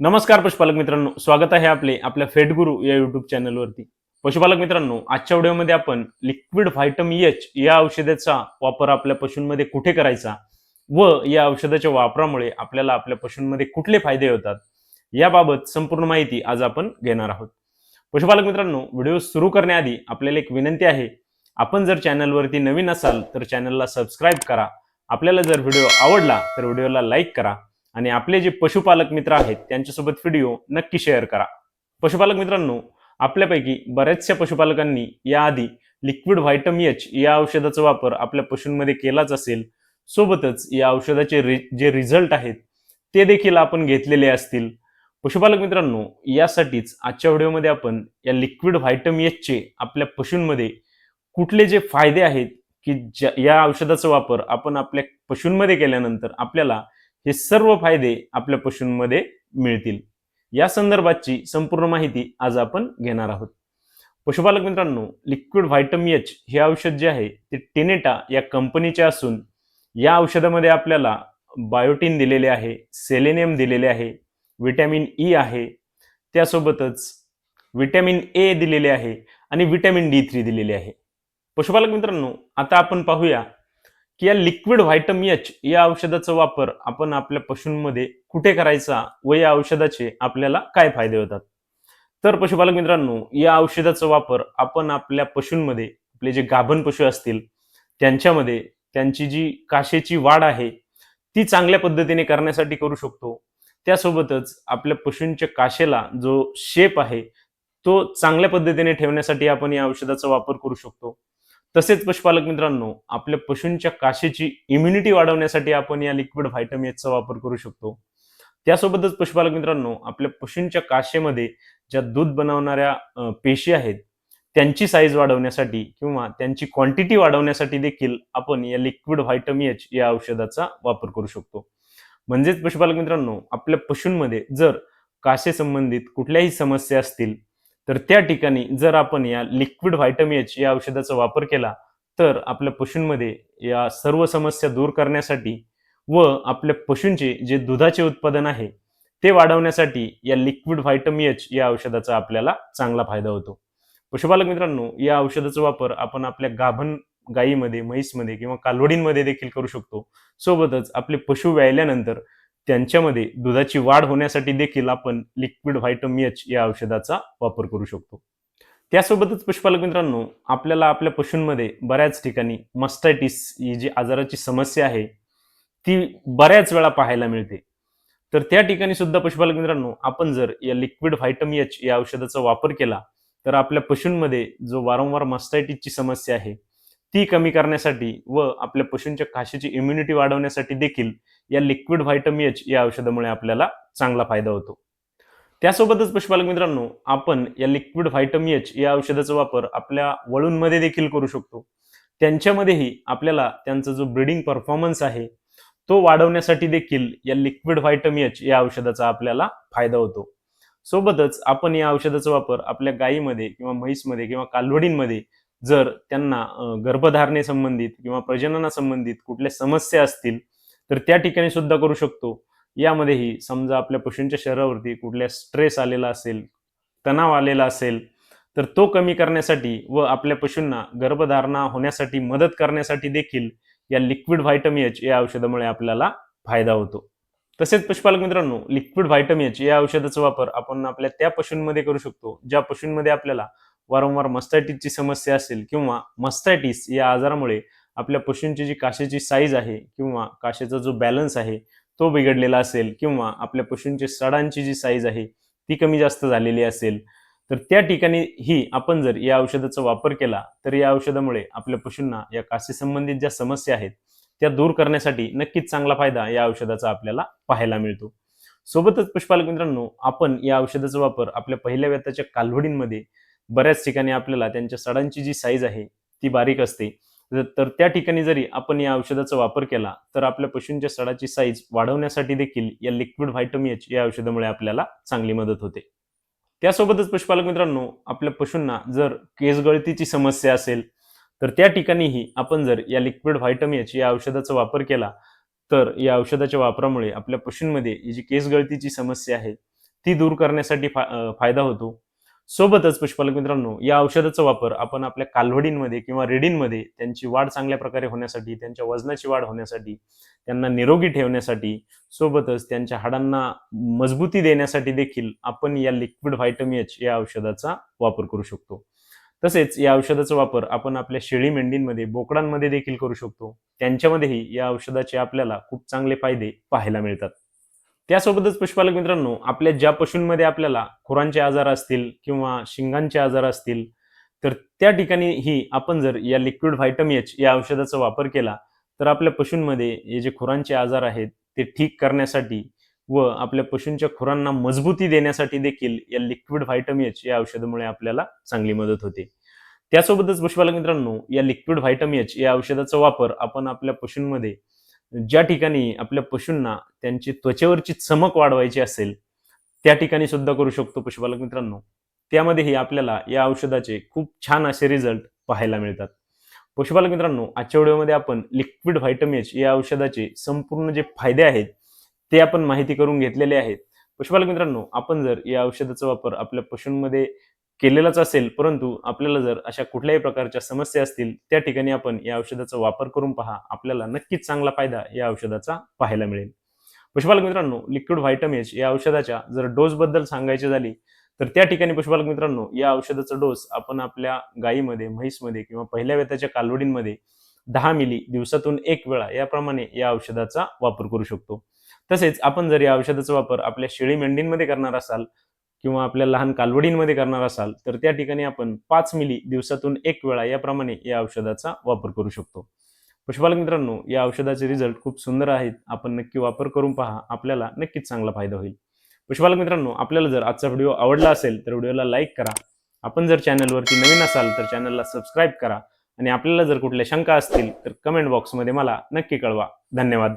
नमस्कार पशुपालक मित्रांनो. स्वागत आहे आपले आपल्या फेटगुरु या युट्यूब चॅनलवरती पशुपालक मित्रांनो आजच्या व्हिडिओमध्ये आपण लिक्विड व्हायटम एच या औषधाचा वापर आपल्या पशूंमध्ये कुठे करायचा व या औषधाच्या वापरामुळे आपल्याला आपल्या पशूंमध्ये कुठले फायदे होतात याबाबत संपूर्ण माहिती आज आपण घेणार आहोत. पशुपालक मित्रांनो व्हिडिओ सुरू करण्याआधी आपल्याला एक विनंती आहे. आपण जर चॅनलवरती नवीन असाल तर चॅनलला सबस्क्राईब करा. आपल्याला जर व्हिडिओ आवडला तर व्हिडिओला लाईक करा आणि आपले जे पशुपालक मित्र आहेत त्यांच्यासोबत व्हिडिओ नक्की शेअर करा. पशुपालक मित्रांनो आपल्यापैकी बऱ्याचशा पशुपालकांनी याआधी लिक्विड व्हायटम एच या औषधाचा वापर आपल्या पशूंमध्ये केलाच असेल. सोबतच या औषधाचे रि जे रिझल्ट आहेत ते देखील आपण घेतलेले असतील. पशुपालक मित्रांनो यासाठीच आजच्या व्हिडिओमध्ये आपण या लिक्विड व्हायटम एचचे आपल्या पशूंमध्ये कुठले जे फायदे आहेत की ज्या या औषधाचा वापर आपण आपल्या पशूंमध्ये केल्यानंतर आपल्याला हे सर्व फायदे आपल्या पशूंमध्ये मिळतील. या संदर्भातची संपूर्ण माहिती आज आपण घेणार आहोत. पशुपालक मित्रांनो लिक्विड व्हायटम एच हे औषध जे आहे ते टेनेटा या कंपनीचे असून या औषधामध्ये आपल्याला बायोटीन दिलेले आहे सेलेनियम दिलेले आहे व्हिटॅमिन ई आहे त्यासोबतच व्हिटॅमिन ए दिलेले आहे आणि व्हिटॅमिन डी थ्री दिलेले आहे. पशुपालक मित्रांनो आता आपण पाहूया की या लिक्विड व्हायटम एच या औषधाचा वापर आपण आपल्या पशूंमध्ये कुठे करायचा व या औषधाचे आपल्याला काय फायदे होतात? तर पशुपालक मित्रांनो या औषधाचा वापर आपण आपल्या पशूंमध्ये आपले जे गाभण पशु असतील त्यांच्यामध्ये त्यांची जी काशेची वाढ आहे ती चांगल्या पद्धतीने करण्यासाठी करू शकतो. त्यासोबतच आपल्या पशूंच्या काशेला जो शेप आहे तो चांगल्या पद्धतीने ठेवण्यासाठी आपण या औषधाचा वापर करू शकतो. तसेच पशुपालक मित्रांनो आपल्या पशूंच्या काशेची इम्युनिटी वाढवण्यासाठी आपण या लिक्विड व्हायटम एचचा वापर करू शकतो. त्यासोबतच पशुपालक मित्रांनो आपल्या पशूंच्या काशेमध्ये ज्या दूध बनवणाऱ्या पेशी आहेत त्यांची साईज वाढवण्यासाठी किंवा त्यांची क्वांटिटी वाढवण्यासाठी देखील आपण या लिक्विड व्हायटम एच या औषधाचा वापर करू शकतो. म्हणजेच पशुपालक मित्रांनो आपल्या पशूंमध्ये जर काशे संबंधित कुठल्याही समस्या असतील तर त्या ठिकाणी जर आपण या लिक्विड व्हायटम एच या औषधाचा वापर केला तर आपल्या पशूंमध्ये या सर्व समस्या दूर करण्यासाठी व आपल्या पशूंचे जे दुधाचे उत्पादन आहे ते वाढवण्यासाठी या लिक्विड व्हायटम एच या औषधाचा आपल्याला चांगला फायदा होतो. पशुपालक मित्रांनो या औषधाचा वापर आपण आपल्या गाभण गायीमध्ये म्हैसमध्ये किंवा कालवडींमध्ये देखील करू शकतो. सोबतच आपले पशु व्यायल्यानंतर त्यांच्यामध्ये दुधाची वाढ होण्यासाठी देखील आपण लिक्विड व्हायटम एच या औषधाचा वापर करू शकतो. त्यासोबतच पशुपालक मित्रांनो आपल्याला आपल्या पशूंमध्ये बऱ्याच ठिकाणी मस्टायटिस ही जी आजाराची समस्या आहे ती बऱ्याच वेळा पाहायला मिळते. तर त्या ठिकाणी सुद्धा पशुपालक मित्रांनो आपण जर या लिक्विड व्हायटम एच या औषधाचा वापर केला तर आपल्या पशूंमध्ये जो वारंवार मस्टायटिसची समस्या आहे ती कमी करण्यासाठी व आपल्या पशूंच्या काशीची इम्युनिटी वाढवण्यासाठी देखील या लिक्विड व्हायटम एच या औषधामुळे आपल्याला चांगला फायदा होतो. त्यासोबतच पशुपालक मित्रांनो आपण या लिक्विड व्हायटम एच या औषधाचा वापर आपल्या वळूंमध्ये देखील करू शकतो. त्यांच्यामध्येही आपल्याला त्यांचा जो ब्रिडिंग परफॉर्मन्स आहे तो वाढवण्यासाठी देखील या लिक्विड व्हायटम एच या औषधाचा आपल्याला फायदा होतो. सोबतच आपण या औषधाचा वापर आपल्या गायीमध्ये किंवा म्हैसमध्ये किंवा कालवडींमध्ये जर त्यांना गर्भधारणेसंबंधित किंवा प्रजननासंबंधित कुठल्या समस्या असतील तर त्या ठिकाणी सुद्धा करू शकतो. यामध्येही समजा आपल्या पशूंच्या शरीरावरती कुठल्या स्ट्रेस आलेला असेल तणाव आलेला असेल तर तो कमी करण्यासाठी व आपल्या पशूंना गर्भधारणा होण्यासाठी मदत करण्यासाठी देखील या लिक्विड व्हायटम एच या औषधामुळे आपल्याला फायदा होतो. तसेच पशुपालक मित्रांनो लिक्विड व्हायटम एच या औषधाचा वापर आपण आपल्या त्या पशूंमध्ये करू शकतो ज्या पशूंमध्ये आपल्याला वारंवार मस्टायटिसची समस्या असेल किंवा मस्टायटिस या आजारामुळे आपल्या पशूंची जी काशेची साईज आहे किंवा काशेचा जो बॅलन्स आहे तो बिघडलेला असेल किंवा आपल्या पशूंची सडांची जी साईज आहे ती कमी जास्त झालेली असेल तर त्या ठिकाणी ही आपण जर या औषधाचा वापर केला तर या औषधामुळे आपल्या पशूंना या काशी संबंधित ज्या समस्या आहेत त्या दूर करण्यासाठी नक्कीच चांगला फायदा या औषधाचा आपल्याला पाहायला मिळतो. सोबतच पुष्पालक मित्रांनो आपण या औषधाचा वापर आपल्या पहिल्या व्यताच्या कालवडींमध्ये बऱ्याच ठिकाणी आपल्याला त्यांच्या सडांची जी साईज आहे ती बारीक असते. तर- त्या ठिकाणी जरी आपण या औषधाचा वापर केला तर आपल्या पशूंच्या सडाची साईज वाढवण्यासाठी देखील या लिक्विड व्हायटम एच या औषधामुळे आपल्याला चांगली मदत होते. त्यासोबतच पशुपालक मित्रांनो आपल्या पशूंना जर केस गळतीची समस्या असेल तर त्या ठिकाणीही आपण जर या लिक्विड व्हायटम एच या औषधाचा वापर केला तर या औषधाच्या वापरामुळे आपल्या पशूंमध्ये ही जी केस गळतीची समस्या आहे ती दूर करण्यासाठी फा फायदा होतो. सोबतच पशुपालक मित्रांनो या औषधाचा वापर आपण आपल्या कालवडींमध्ये किंवा रेडींमध्ये त्यांची वाढ चांगल्या प्रकारे होण्यासाठी त्यांच्या वजनाची वाढ होण्यासाठी त्यांना निरोगी ठेवण्यासाठी सोबतच त्यांच्या हाडांना मजबूती देण्यासाठी देखील आपण या लिक्विड व्हायटम एच या औषधाचा वापर करू शकतो. तसेच या औषधाचा वापर आपण आपल्या शेळी मेंढींमध्ये बोकडांमध्ये देखील करू शकतो. त्यांच्यामध्येही या औषधाचे आपल्याला खूप चांगले फायदे पाहायला मिळतात. त्यासोबतच पशुपालक मित्रांनो आपल्या ज्या पशूंमध्ये आपल्याला खुरांचे आजार असतील किंवा शिंगांचे आजार असतील तर त्या ठिकाणी ही आपण जर या लिक्विड व्हायटम एच या औषधाचा वापर केला तर आपल्या पशूंमध्ये हे जे खुरांचे आजार आहेत ते ठीक करण्यासाठी व आपल्या पशूंच्या खुरांना मजबूती देण्यासाठी देखील या लिक्विड व्हायटम एच या औषधामुळे आपल्याला चांगली मदत होते. त्यासोबतच पशुपालक मित्रांनो या लिक्विड व्हायटम एच या औषधाचा वापर आपण आपल्या पशूंमध्ये ज्या ठिकाणी आपल्या पशूंना त्यांची त्वचेवरची चमक वाढवायची असेल त्या ठिकाणी सुद्धा करू शकतो पशुपालक मित्रांनो. त्यामध्येही आपल्याला या औषधाचे खूप छान असे रिझल्ट पाहायला मिळतात. पशुपालक मित्रांनो आजच्या व्हिडिओमध्ये आपण लिक्विड व्हायटम एच या औषधाचे संपूर्ण जे फायदे आहेत ते आपण माहिती करून घेतलेले आहेत. पशुपालक मित्रांनो आपण जर या औषधाचा वापर आपल्या पशूंमध्ये केलेलाच असेल परंतु आपल्याला जर अशा कुठल्याही प्रकारच्या समस्या असतील त्या ठिकाणी आपण या औषधाचा वापर करून पहा. आपल्याला नक्कीच चांगला फायदा या औषधाचा पाहायला मिळेल. पशुपालक मित्रांनो लिक्विड व्हायटमेज या औषधाच्या जर डोस बद्दल सांगायची झाली तर त्या ठिकाणी पशुपालक मित्रांनो या औषधाचा डोस आपण आपल्या गायीमध्ये म्हैसमध्ये किंवा पहिल्या वेताच्या कालवडींमध्ये दहा मिली दिवसातून एक वेळा याप्रमाणे या औषधाचा वापर करू शकतो. तसेच आपण जर या औषधाचा वापर आपल्या शेळी मेंढींमध्ये करणार असाल किंवा आपल्या लहान कालवडींमध्ये करणार असाल तर त्या ठिकाणी आपण पाच मिली दिवसातून एक वेळा याप्रमाणे या औषधाचा वापर करू शकतो. पशुपालक मित्रांनो या औषधाचे रिझल्ट खूप सुंदर आहेत. आपण नक्की वापर करून पहा. आपल्याला नक्कीच चांगला फायदा होईल. पशुपालक मित्रांनो आपल्याला जर आजचा व्हिडिओ आवडला असेल तर व्हिडिओला लाईक करा. आपण जर चॅनलवरती नवीन असाल तर चॅनलला सबस्क्राईब करा. आणि आपल्याला जर कुठल्या शंका असतील तर कमेंट बॉक्समध्ये मला नक्की कळवा. धन्यवाद.